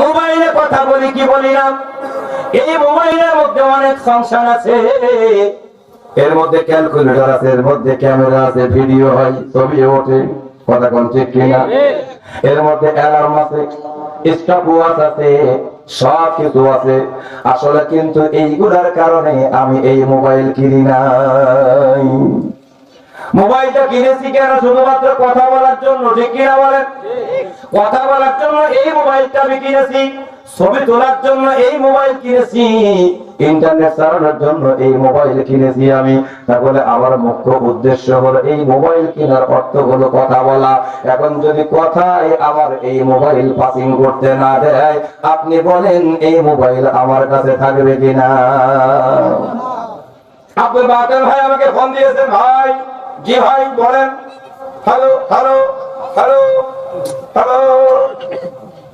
মোবাইলে কথা বলি, কি বলি না? এই মোবাইলের মধ্যে অনেক ফাংশন আছে। এর মধ্যে ক্যালকুলেটর আছে, এর মধ্যে ক্যামেরা আছে, ভিডিও হয় ছবি ওঠে। কথা কোন ঠিক কিনা? এর মধ্যে অ্যালার্ম আছে স্টপ আছে, সব কিছু আছে। আসলে কিন্তু এইগুলার কারণে আমি এই মোবাইল কিনি নাই। মোবাইলটা কিনেছি কেন শুধুমাত্র কথা বলার জন্য, ঠিক কিনা বলেন? কথা বলার জন্য এই মোবাইলটা আমি কিনেছি, ছবি তোলার জন্য এই মোবাইল কিনেছি, ইন্টারনেট চালানোর জন্য এই মোবাইল কিনেছি আমি। তাহলে আমার মুখ্য উদ্দেশ্য হলো এই মোবাইল কেনার অর্থ হলো কথা বলা। এখন যদি কথায় আমার এই মোবাইল পাসিং করতে না দেয়, আপনি বলেন এই মোবাইল আমার কাছে থাকবে কিনা? আব্দুল বাতেন ভাই, আমাকে ফোন দিয়েছেন ভাই। জি ভাই বলেন হ্যালো হ্যালো হ্যালো হ্যালো।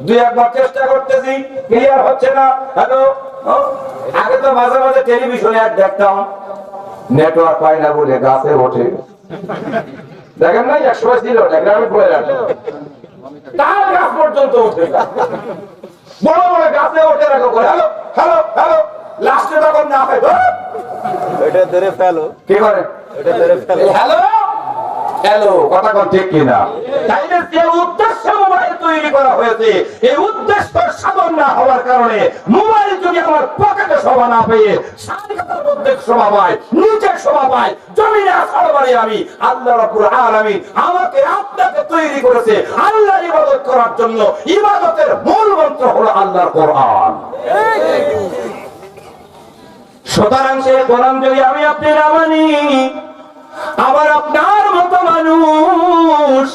দুই একবার চেষ্টা করতেছি ক্লিয়ার হচ্ছে না হ্যালো। আগে তো মাঝে মাঝে টেলিভিশনে এক দেখতাম নেটওয়ার্ক পায় না বলে গাছে ওঠে দেখেন না এক সময় ছিল না গ্রামে পড়ে রাখে তার গাছ পর্যন্ত ওঠে বড় বড় গাছে ওঠে রাখো করে হ্যালো হ্যালো হ্যালো। লাস্টে তখন না হয় এটা ধরে ফেলো। কি করে? হ্যালো? হ্যালো কথা কোন ঠিক কিনা? তাইলে যে উদ্দেশ্য মোবাইল তৈরি করা হয়েছে এই উদ্দেশ্য সাধন না হওয়ার কারণে মোবাইল যদি আমার পকেটে শোভা না পেয়ে স্বাধীনতার মধ্যে শোভা পায় নিচে শোভা পায় জমিনে আসার বাড়ি আমি আল্লাহ রাব্বুল আলামিন আমাকে আপনাকে তৈরি করেছে আল্লাহ ইবাদত করার জন্য। ইবাদতের মূল মন্ত্র হলো আল্লাহর কোরআন। সুতরাং সে কোরআন যদি আমি আপনি না আবার আপনার মতো মানুষ,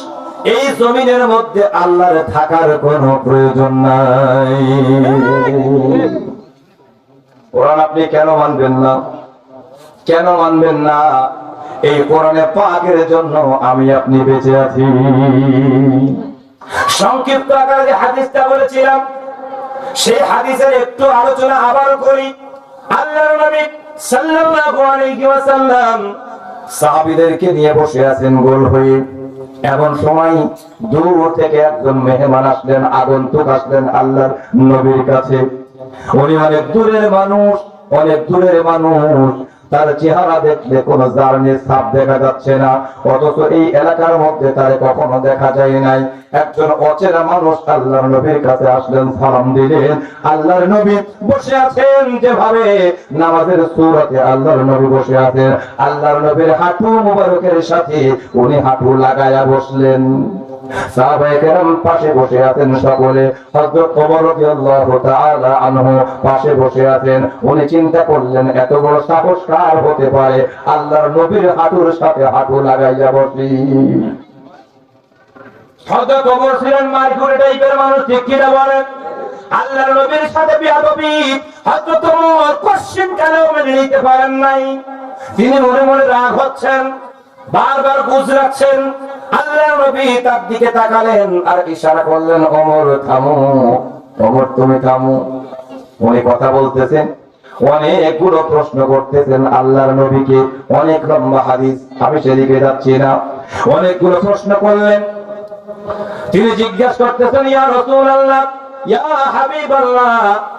এই জমিনের মধ্যে আল্লাহর থাকার কোনো প্রয়োজন নাই। কোরআন আপনি কেন মানবেন না? কেন মানবেন না? এই কোরআনে পাকের জন্য আমি আপনি বেঁচে আছি। সংক্ষিপ্ত আকারে হাদিসটা বলেছিলাম, সেই হাদিসের একটু আলোচনা আবারও করি। আল্লাহর নবী সাল্লাল্লাহু আলাইহি ওয়াসাল্লাম সাহাবীদেরকে নিয়ে বসে আছেন গোল হয়ে। এমন সময় দূর থেকে একজন মেহমান আসলেন, আগন্তুক আসলেন আল্লাহর নবীর কাছে। উনি অনেক দূরের মানুষ, অনেক দূরের মানুষ। তার চেহারা দেখলে কোনো জার্নির ছাপ দেখা যাচ্ছে না। অথচ এই এলাকার মধ্যে তারে কখনো দেখা যায় নাই। একজন অচেনা মানুষ আল্লাহর নবীর কাছে আসলেন, সালাম দিলেন। আল্লাহর নবী বসে আছেন যেভাবে। নামাজের সুরতে আল্লাহর নবী বসে আছেন। আল্লাহর নবীর হাঁটু মুবারকের সাথে উনি হাঁটু লাগায়া বসলেন। সাহাবায়ে কেরাম নিতে পারেন নাই? তিনি মনে মনে রাগ হচ্ছেন বারবার গুজরাচ্ছেন। আল্লাহ নবী তার দিকে তাকালেন আর ইশারা করলেন, ওমর, থামো, ওমর, তুমি থামো। উনি কথা বলতেছেন, অনেকগুলো প্রশ্ন করতেছেন আল্লাহর নবীকে। অনেক লম্বা হাদিস, আমি সেদিকে যাচ্ছি না। অনেকগুলো প্রশ্ন করলেন। তিনি জিজ্ঞাসা করতেছেন, ইয়া রাসূলুল্লাহ, ইয়া হাবিবাল্লাহ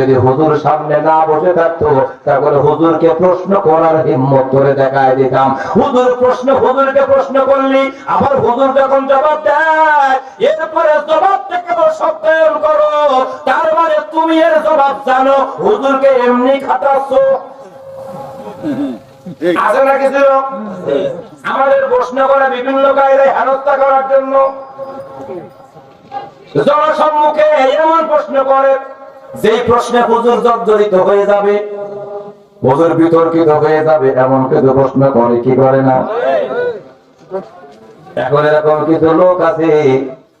যদি হুজুর সামনে না বসে থাকতো, তাহলে হুজুরকে প্রশ্ন করার হিম্মত করে দেখায় দিতাম। হুজুর প্রশ্ন, হুজুরকে প্রশ্ন করলি, আবার হুজুর যখন জবাব দেয়, এরপরে জবাবটাকে সত্যায়ন করো। তার মানে তুমি এর জবাব জানো, হুজুরকে এমনি খাটাচ্ছ। আছে না কিছু আমাদের প্রশ্ন করে বিভিন্ন কায়দায় হেনস্থা করার জন্য। জনসম্মুখে এমন প্রশ্ন করে যেই প্রশ্নে হুজুর জর্জরিত হয়ে যাবে, হুজুর বিতর্কিত হয়ে যাবে, এমন কিছু প্রশ্ন করে কি করে না? এখন এরকম কিছু লোক আছে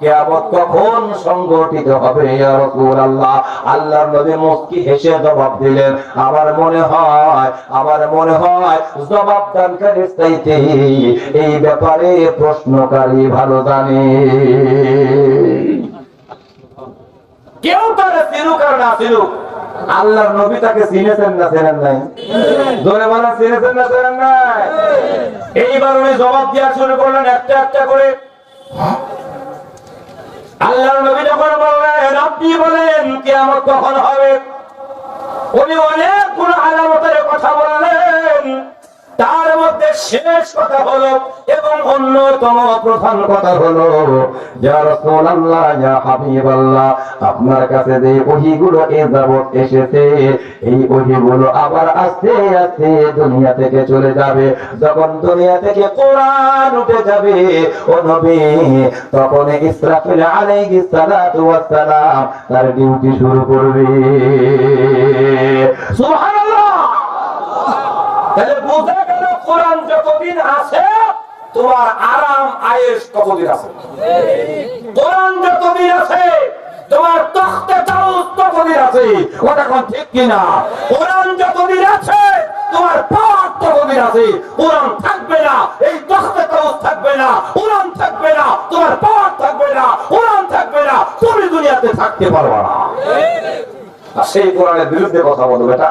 কিয়ামত কখন সংগঠিত হবে ইয়া আল্লাহর নবী মুস্কি হেসে জবাব দিলেন, আমার মনে হয়, আমার মনে হয় জবাব দানকারীর চাইতে এই ব্যাপারে প্রশ্নকারী ভালো জানে। কেউ তারা চিনুক আর না চিনুক, আল্লাহর নবী তাকে চিনেছেন না চেনেন নাই? ধরে মানা চিনেছেন না চেনেন নাই? এইবার উনি জবাব দেওয়া শুরু করলেন একটা একটা করে। আল্লাহর নবী যখন বললেন আপনি বলেন কিয়ামত কখন হবে? উনি অনেকগুলো আলামতের কথা বললেন। তার মধ্যে শেষ কথা হলো এবং অন্যতম প্রধান কথা হলো, ইয়া রাসূলুল্লাহ, ইয়া হাবিবাল্লাহ, আপনার কাছে যে ওহীগুলো এ যাবত এসেছে, এই ওহীগুলো আবার আস্তে আস্তে দুনিয়া থেকে চলে যাবে। যখন দুনিয়া থেকে কোরআন উঠে যাবে, ও নবী, তখন ইসরাফিল আলাইহিস সালাতু ওয়াস সালাম তার ডিউটি শুরু করবে। সুবহানাল্লাহ! তাহলে বোঝা গেল কোরআন যতদিন আছে, তোমার আরাম, আয়েশ ততদিন আছে। কোরআন যতদিন আছে, তোমার তখতে তাউস ততদিন আছে। ওটা কোন ঠিক কিনা? কোরআন যতদিন আছে, তোমার পাঠ ততদিন আছে। কোরআন থাকবে না, এই তখতে তাউস থাকবে না, কোরআন থাকবে না, তোমার পাঠ থাকবে না, কোরআন থাকবে না। তুমি দুনিয়াতে থাকতে পারবে না। সেই কোরআনের বিরুদ্ধে কথা বলো বেটা।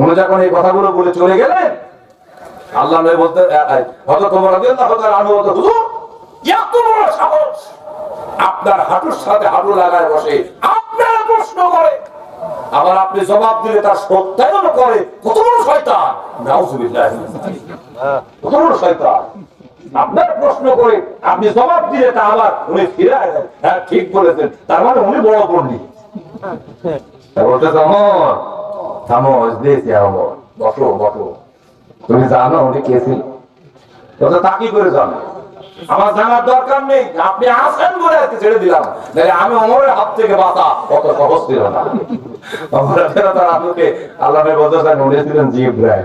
উনি যখন এই কথাগুলো বলে চলে গেলেন আল্লাহ নবী বলতে হয়তো তোমার রাদিয়াল্লাহু তাআলা আনহু বলতে, হুজুর সাহস। আপনার হাঁটুর সাথে হাঁটু লাগায় বসে। প্রশ্ন করে। আবার আপনি জবাব দিলে তার সত্যায়ন করে। কত বড় শয়তান। নাউজুবিল্লাহ কত বড় শয়তান। আপনার প্রশ্ন করে, আপনি জবাব দিলে তা আবার উনি ফিরে আসেন হ্যাঁ ঠিক বলেছেন। তার মানে উনি বড় পণ্ডিত। বলতে থামো বসো বসো। তুমি জানো উনি কে ছিল তো তা কি করে জানো? আমার জানার দরকার নেই। আপনি আসেন বলে আজকে ছেড়ে দিলাম। আমি অমরের হাত থেকে বাঁচা। সহজ ছিল না। রায়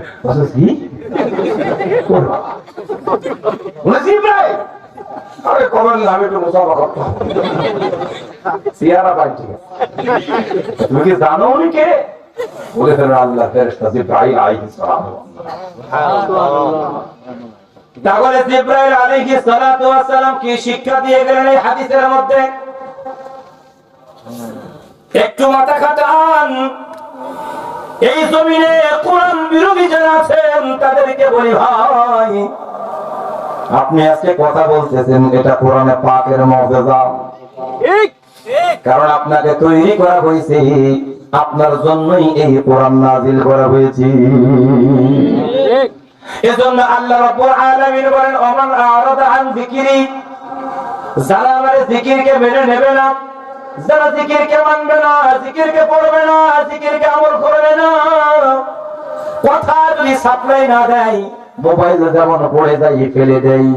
রায় সিয়ারা তুমি কি জানো উনি কে? বলেছেন আল্লাহ ফেরেশতা জিব্রাইল আলাইহিস সালাম। তাহলে জিব্রাইল আলাইহিস সালাতু ওয়াস সালাম কি শিক্ষা দিয়ে গেলেন এই হাদিসের মধ্যে? একটু মাথা খাটান। এই জমিনে কোরআন বিরোধী যারা আছেন তাদেরকে বলি ভাই আপনি আজকে কথা বলতেছেন এটা কোরআনে পাকের মর্যাদা। কারণ আপনাকে তৈরি করা হয়েছে আপনার জন্যই এই কোরআন নাজিল করা হয়েছে। এজন্য আল্লাহ রাব্বুল আলামিন বলেন ওমান আরাদা আন যিকরি। যারা আমার জিকিরকে মেনে নেবে না যারা জিকিরকে মানবে না জিকিরকে পড়বে না জিকিরকে আমল করবে না কথা যদি সাপ্লাই না দেয় মোবাইল যেমন পড়ে যায় ফেলে দেয়।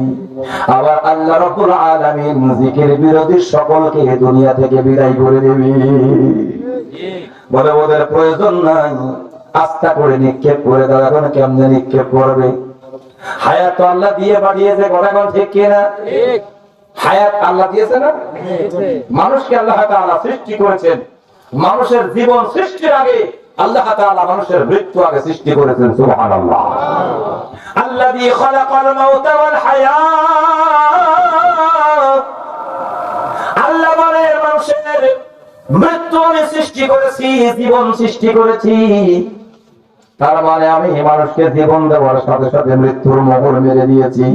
আবার আল্লাহ রাব্বুল আলামিন জিকির বিরোধী সকলকে দুনিয়া থেকে বিদায় করে দেবে। বলে ওদের প্রয়োজন নাই আস্থা করে নিক্ষেপ করে দাও এখন কেমনে নিক্ষেপ করবে? হায়াত আল্লাহ দিয়ে পাঠিয়েছে কথা কোন ঠিক কিনা? হায়াত আল্লাহ দিয়েছে না? মানুষকে আল্লাহ তাআলা সৃষ্টি করেছেন। মানুষের জীবন সৃষ্টির আগে আল্লাহ তাআলা মানুষের মৃত্যু আগে সৃষ্টি করেছেন সুবহানাল্লাহ। খালাকাল মাউতা ওয়াল হায়াত আল্লাহ বলে, মানুষের মৃত্যু আমি সৃষ্টি করেছি, জীবন সৃষ্টি করেছি। তার মানে আমি মানুষকে জীবন দেওয়ার সাথে সাথে মৃত্যুর মোহর মেরে দিয়েছি।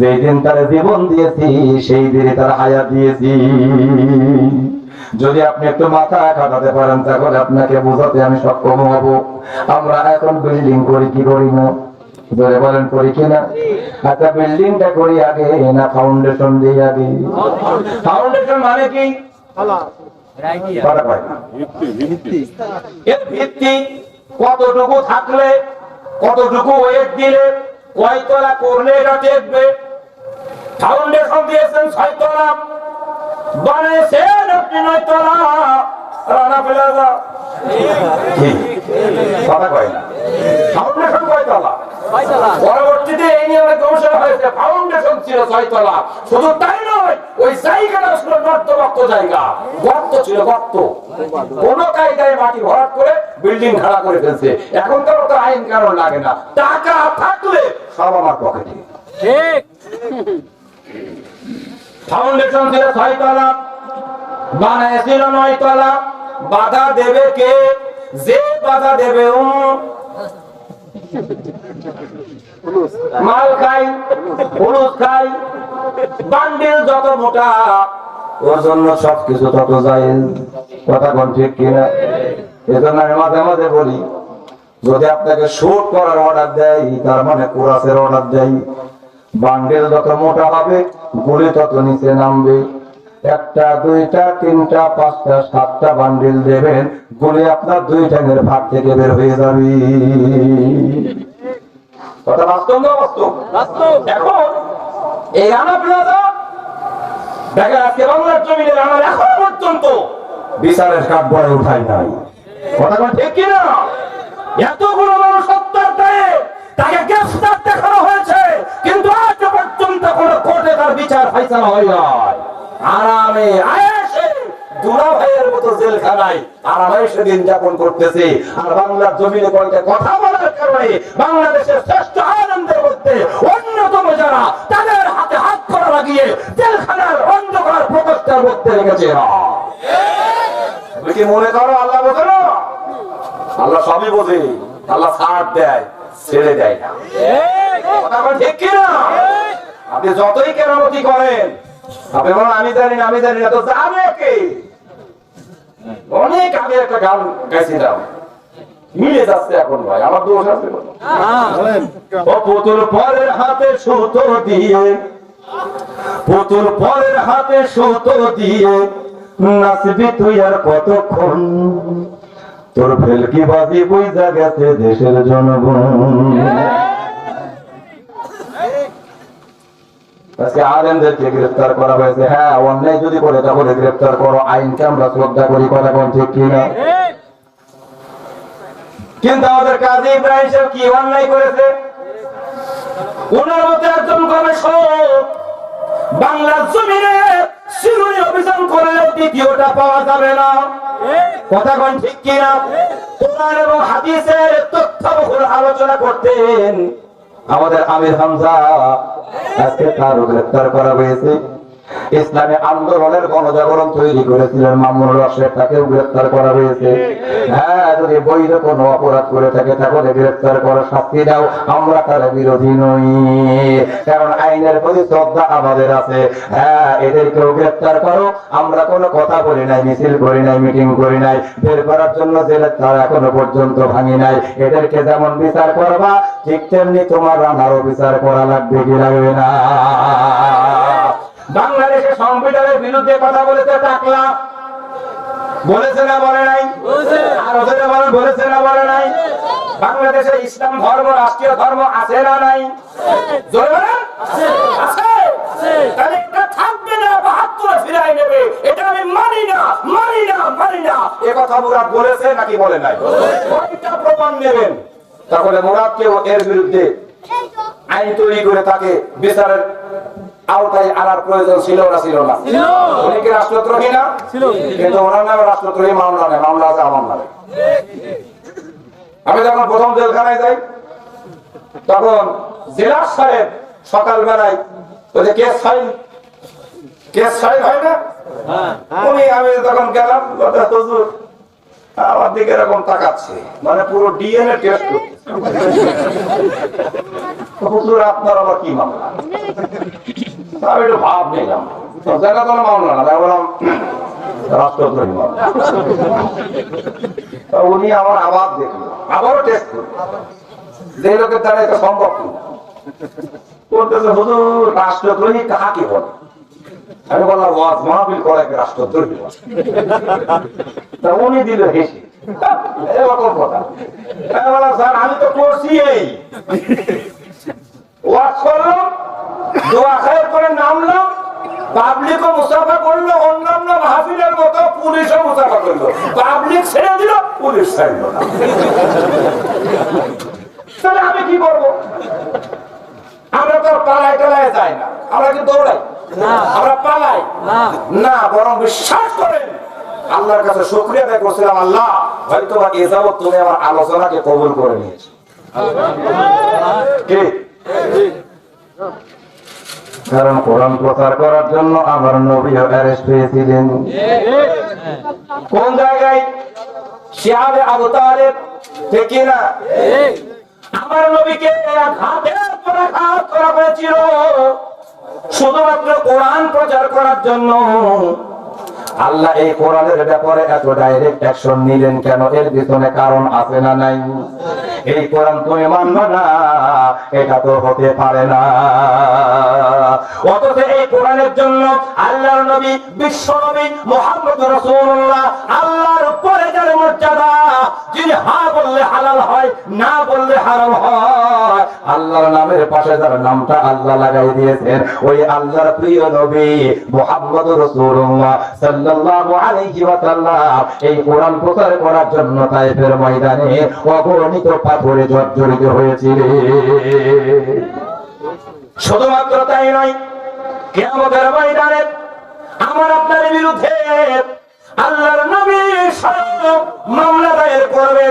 যেই দিন তার জীবন দিয়েছি, সেই দিনে তার হায়াত দিয়েছি। যদি আপনি একটু মাথা কাটাতে পারেন, তাহলে আপনাকে বোঝাতে আমি সক্ষম হব। আমরা এখন বিল্ডিং করি, কি করি না বলেন করি কিনা আচ্ছা বিল্ডিংটা করি আগে, না ফাউন্ডেশন আগে? ফাউন্ডেশন মানে কি? কতটুকু থাকলে, কতটুকু ওয়েট দিলে, কয়তলা করলে এটা টেকবে ফাউন্ডেশন দিয়েছেন ছয়তলা। বানিয়েছেন আপনি নয়তলা। রানা প্লাজা? কথা কয় না। ফাউন্ডেশন কয়তলা পরবর্তীতে এই নিয়ে অনেক গবেষণা হয়েছে ফাউন্ডেশন ছিল ছয়তলা। শুধু তাই নয় ওই জায়গাটা ছিল নর্দমাক্ত জায়গা। গর্ত ছিল গর্ত। কোন কায়দায় মাটি ভরাট করে বিল্ডিং খাড়া করে ফেলছে। এখন তো তো আইন কানুন লাগে না। টাকা থাকলে সব আমার পকেটে ফাউন্ডেশন ছিল ছয়তলা। বানাইছিল নয়তলা। বাধা দেবে কে? যে বাধা দেবে ও। মাল খাই, হলুদ খাই, বান্ডিল যত মোটা, ওর জন্য সবকিছু তত যায় কথা কোন ঠিক কিনা? এজন্য আমি মাঝে মাঝে বলি, যদি আপনাকে শুট করার অর্ডার দেয়, তার মানে কোরাসের অর্ডার দেয়। বান্ডেল যত মোটা হবে, গুলি তত নিচে নামবে। একটা দুইটা তিনটা পাঁচটা সাতটা বান্ডিল দেবেন গুলি আপনার দুই ট্যাঙের ভাগ থেকে বের হয়ে যাবে। কথা বাস্তব না বাস্তব? এখন এই রানা প্লাজা দেখেন আজকে বাংলার জমিনে রানার এখন পর্যন্ত বিচারের কাঠ বড় উঠাই নাই। কথা কথা ঠিক কিনা? এতগুলো মানুষ হত্যার দায়ে তাকে গ্রেফতার দেখানো হয়েছে কিন্তু আজ পর্যন্ত কোন কোর্টে তার বিচার ফাইসালা হয় নাই। আরামে মতো জেলখানায় সেদিন যাপন করতেছে। আর বাংলার জমিনে কয়েকটা কথা বলার কারণে বাংলাদেশের শ্রেষ্ঠ আনন্দের মধ্যে অন্যতম যারা, তাদের হাতে হাত করা লাগিয়ে জেলখানার অন্ধকার প্রকোষ্ঠের মধ্যে রেখেছে। কি মনে করো আল্লাহ আল্লাহ সবই বোঝে। আল্লাহ ছাড় দেয়, ছেড়ে দেয় না। ঠিক কিনা? আপনি যতই কেরামতি করেন আপনি আমি জানি না আমি জানি না। তো কে অনেক আগে একটা গান গাইছিলাম। মিলে যাচ্ছে এখন ভাই আমার দোষ আছে পুতুল পরের হাতে সুতো দিয়ে পুতুল পরের হাতে সুতো দিয়ে নাচবি তুই আর কতক্ষণ? তোর ফেলকি বাজি বুঝা গেছে দেশের জনগণ। আজকে আলেমদেরকে গ্রেফতার করা হয়েছে। হ্যাঁ অন্যায় যদি করে তাহলে গ্রেফতার করো। আইনকে আমরা শ্রদ্ধা করি কথা কোন ঠিক কিনা কিন্তু আমাদের কাজী ইব্রাহিম সাহেব কি অন্যায় করেছে? ওনার মতো একজন গবেষক বাংলার জমিনে শিরুনি অভিযান করলে দ্বিতীয়টা পাওয়া যাবে না। কথা কোন ঠিক কিনা কোরআন এবং হাদিসের তথ্যবহুল আলোচনা করতেন। আমাদের আমির হামজা আজকে তারও গ্রেফতার করা হয়েছে। ইসলামী আন্দোলনের গণজাগরণ তৈরি করেছিলেন মামুনুর রশেদ, তাকেও গ্রেফতার করা হয়েছে। হ্যাঁ যদি বৈধ কোনো অপরাধ করে থাকে, তাহলে গ্রেফতার করা শাস্তি দাও, আমরা তার বিরোধী নই। কারণ আইনের প্রতি শ্রদ্ধা আমাদের আছে। হ্যাঁ এদেরকেও গ্রেফতার করো, আমরা কোনো কথা বলি নাই, মিছিল করি নাই, মিটিং করি নাই, বের করার জন্য জেলে তারা এখনও পর্যন্ত ভাঙি নাই। এদেরকে যেমন বিচার করবা, ঠিক তেমনি তোমার রানারও বিচার করা লাগবে, কি লাগবে না? বাংলাদেশের সংবিধানের বিরুদ্ধে কথা বলেছে টাকলা। বলেছে না বলে নাই? আর ওদের বলে বলেছে না বলে নাই? বাংলাদেশে ইসলাম ধর্ম রাষ্ট্রীয় ধর্ম আছে না নাই? থাকবে না বাহাত্তরে ফিরাই নেবে। এটা আমি মানি না মানি না মানি না। এ কথা মুরাদ বলেছে নাকি বলে নাই? প্রমাণ নেবেন? তাহলে মুরাদকেও এর বিরুদ্ধে আইন তৈরি করে তাকে বিচারের আওতায় আনার প্রয়োজন ছিল না ছিল না। উনি কি রাষ্ট্রদ্রোহী না? কিন্তু ওনার নামে রাষ্ট্রদ্রোহী মামলা নেই মামলা আছে আমার নামে। আমি যখন প্রথম জেলখানায় যাই তখন জেলার সাহেব সকালবেলায় ওই যে কেস ফাইল কেস ফাইল হয় না? উনি আমি তখন গেলাম হুজুর আমার দিকে এরকম তাকাচ্ছে। মানে পুরো ডিএনএ টেস্ট হুজুর, আপনার আবার কি মামলা আমি একটু ভাব নিলাম জায়গা কোনো মামলা না বললাম রাষ্ট্রদ্রোহী মামলা। উনি আমার আবার দেখল আবারও টেস্ট করল যে লোকের দ্বারা এটা সম্ভব বলতেছে, হুজুর, রাষ্ট্রদ্রোহী কাকে বলে? আমি বললাম, ওয়াজ মাহফিল করে রাষ্ট্রদ্রোহী। তা উনি দিল হেসে। এরকম কথা। বললাম আমি তো করছি এই। ওয়াজ করলাম দোয়া খায়ের করে নামলাম পাবলিকও মুসাফা করল অন্যান্য মাহফিলের মতো পুলিশও মুসাফা করল। পাবলিক ছেড়ে দিল পুলিশ ছাড়লো না। তাহলে আমি কি করব? আমরা তো পালায় টালায় যাই না। আমরা কি দৌড়াই? আমরা পালাই? না। বরং বিশ্বাস করেন আল্লাহর কাছে শুক্রিয়া আদায় করছিলাম আল্লাহ হয়তো বা এ যাবৎ তুমি আমার আলোচনাকে কবুল করে নিয়েছো। কি? কারণ কোরআন প্রচার করার জন্য আমার নবীও অ্যারেস্ট হয়েছিলেন কোন জায়গায়? শিয়াবে আবু না? আমার নবীকে করা হয়েছিল। শুধুমাত্র কোরআন প্রচার করার জন্য। আল্লাহ এই কোরআনের ব্যাপারে এত ডাইরেক্ট অ্যাকশন নিলেন কেন? এর পিছনে কারণ আছে না নাই? এই কোরআন তুমি মানবে না এটা তো হতে পারে না। অথচ এই কোরআনের জন্য আল্লাহর নবী, বিশ্ব নবী মোহাম্মদ রসুল্লাহ আল্লাহর পরে যার মর্যাদা যিনি হা বললে হালাল হয়, না বললে হারাম হয়। আল্লাহর নামের পাশে নামটা আল্লাহ লাগাই দিয়েছেন, ওই আল্লাহর প্রিয় নবী মোহাম্মদ রসুল্লাহ সাল্লাল্লাহু আলাইহি ওয়াসাল্লাম এই কোরআন প্রচার করার জন্য তাইফের ময়দানে অগণিত পাথরে জর্জরিত হয়েছিলেন শুধুমাত্র তাই নয় কেমতের ময়দানে আমার আপনার বিরুদ্ধে আল্লাহর নবী স্বয়ং মামলা দায়ের করবে।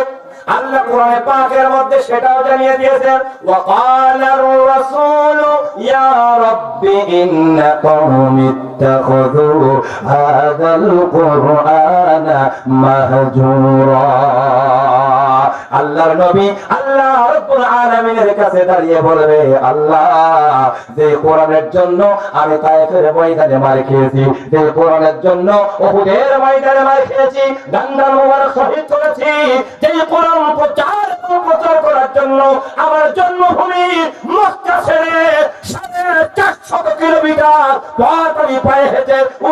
আল্লাহ কোরআনে পাকের মধ্যে সেটাও জানিয়ে দিয়েছেন ওয়াকালার রাসূল, ইয়া রাব্বি ইন্না কওমি ইত্তাখাযু হাদাল কুরআনা মাহজুরা। আল্লাহর নবী আল্লাহ আলামিনের কাছে দাঁড়িয়ে বলবে, আল্লাহ, যে কোরআনের জন্য আমি তায়েফের ময়দানে মার খেয়েছি, যে কোরআনের জন্য ময়দানে মার খেয়েছি শহীদ করেছি, যে কোরআন প্রচার প্রচার করার জন্য আমার জন্মভূমি মক্কা ছেড়ে সাড়ে কিলোমিটার পথ আমি পায়ে হেঁটে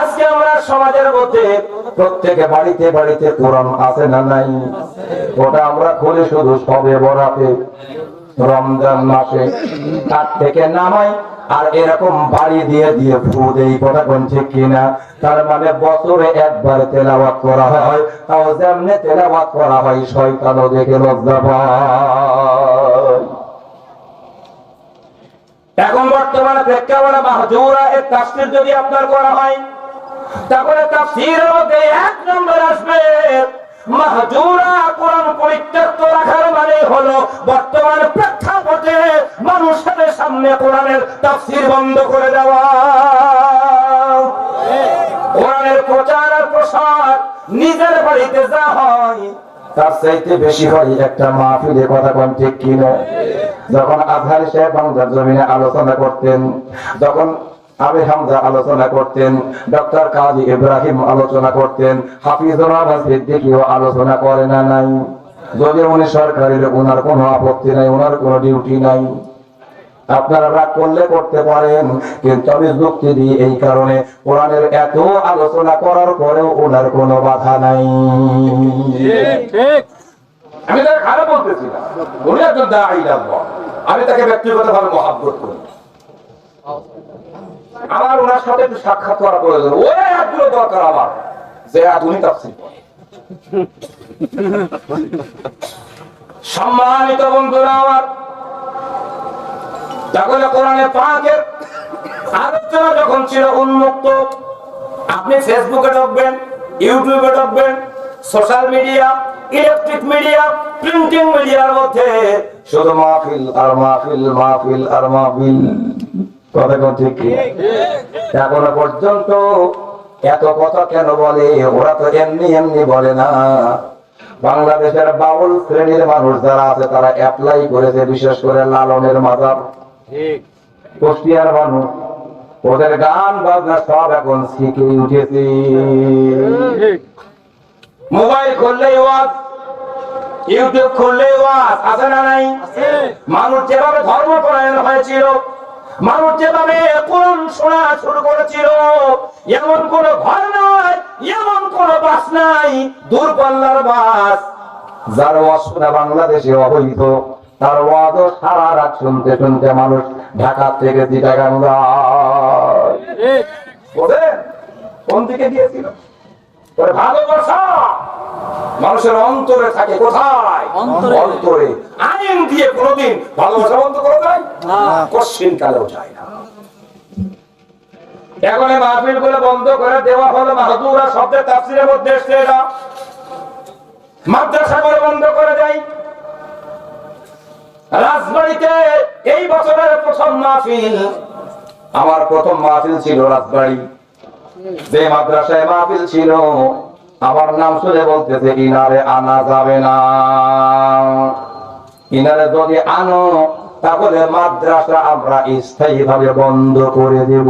আজকে আমরা সমাজের মধ্যে প্রত্যেকে বাড়িতে বাড়িতে কোরআন আছে না নাই? ওটা আমরা খুলে শুধু সবে বরাতে, রমজান মাসে তার থেকে নামাই, আর এরকম বাড়ি দিয়ে দিয়ে ফু দেই, কথা ঠিক কিনা? তার মানে বছরে একবার তেলাওয়াত করা হয়, তাও যেমনে তেলাওয়াত করা হয়, শয়তানও দেখে লজ্জা পায়। এখন বর্তমানে প্রেক্ষাপটে মাহজুরা এর তাফসীর যদি আপনার করা হয় তারপরে তাফসীরের মধ্যে এক নম্বর আসবে, মাহজুরা কোরআন পরিত্যক্ত রাখার মানে হলো বর্তমান প্রেক্ষাপটে মানুষের সামনে কোরআনের তাফসীর বন্ধ করে দেওয়া। কোরআনের প্রচার আর প্রসার নিজের বাড়িতে যা হয়, তার চাইতে বেশি হয় একটা মাহফিলে, কথা কোন ঠিক কিনা? যখন আজহার সাহেব বাংলার জমিনে আলোচনা করতেন, যখন আবে হামজা আলোচনা করতেন, ডক্টর কাজী ইব্রাহিম আলোচনা করতেন, হাফিজুর রহমান সিদ্দিকীও আলোচনা করে না নাই? যদি উনি সরকারের ওনার কোনো আপত্তি নাই ওনার কোনো ডিউটি নাই। আপনারা রাগ করলে করতে পারেন, কিন্তু আমি যুক্তি দিই এই কারণে কোরআনের এত আলোচনা করার পরেও ওনার কোনো বাধা নাই। আমি তাকে খারাপ বলতেছি না। আমি তাকে ব্যক্তিগতভাবে মহাব্বত করি। আমার ওনার সাথে একটু সাক্ষাৎ করা প্রয়োজন। ওই একগুলো দরকার আমার। যে তাফসির করে। সম্মানিত বন্ধুরা আমার তাহলে কোরআনে পাকের আলোচনা যখন ছিল উন্মুক্ত, আপনি ফেসবুকে ঢুকবেন, ইউটিউবে ঢুকবেন, social media, electric media, printing মিডিয়ার মধ্যে শুধু মাহফিল আর মাহফিল মাহফিল আর মাহফিল। কথা ঠিক এখনও পর্যন্ত এত কথা কেন বলে? ওরা তো এমনি এমনি বলে না। বাংলাদেশের বাউল শ্রেণির মানুষ যারা আছে তারা অ্যাপ্লাই করেছে বিশেষ করে লালনের মাজার। কুষ্টিয়ার মানুষ। ওদের গান বাজনা সব এখন শিখে উঠেছে। মোবাইল খুললেই ওয়াজ ইউটিউব খুললেই ওয়াজ আছে না নাই? মানুষ যেভাবে ধর্ম পরায়ণ হয়েছিল মানুষ যেভাবে কোরআন শোনা শুরু করেছিল এমন কোন ঘর নাই এমন কোন বাস নাই দূরপাল্লার বাস। যার ওয়াজ শোনা বাংলাদেশে অবৈধ তার ওয়াজও সারা রাত শুনতে শুনতে মানুষ ঢাকা থেকে চিটাগাং কোন দিকে গিয়েছিল? ভালোবাসা মানুষের অন্তরে থাকে কোথায়? অন্তরে। আইন দিয়ে কোনোদিন ভালোবাসা বন্ধ কশ্চিন কালেও যায় না। এখন মাহফিলগুলো বন্ধ করে দেওয়া হলো, মাহদুরা শব্দের তাফসিরের মধ্যে এসছে মাদ্রাসা বন্ধ করে রাজবাড়িতে এই বছরের প্রথম মাহফিল, আমার প্রথম মাহফিল ছিল রাজবাড়ি। যে মাদ্রাসায় মাহফিল ছিল, আমার নাম শুনে বলতেছে, ইনারে আনা যাবে না। ইনারে যদি আনো তাহলে মাদ্রাসা আমরা স্থায়ী ভাবে বন্ধ করে দেব।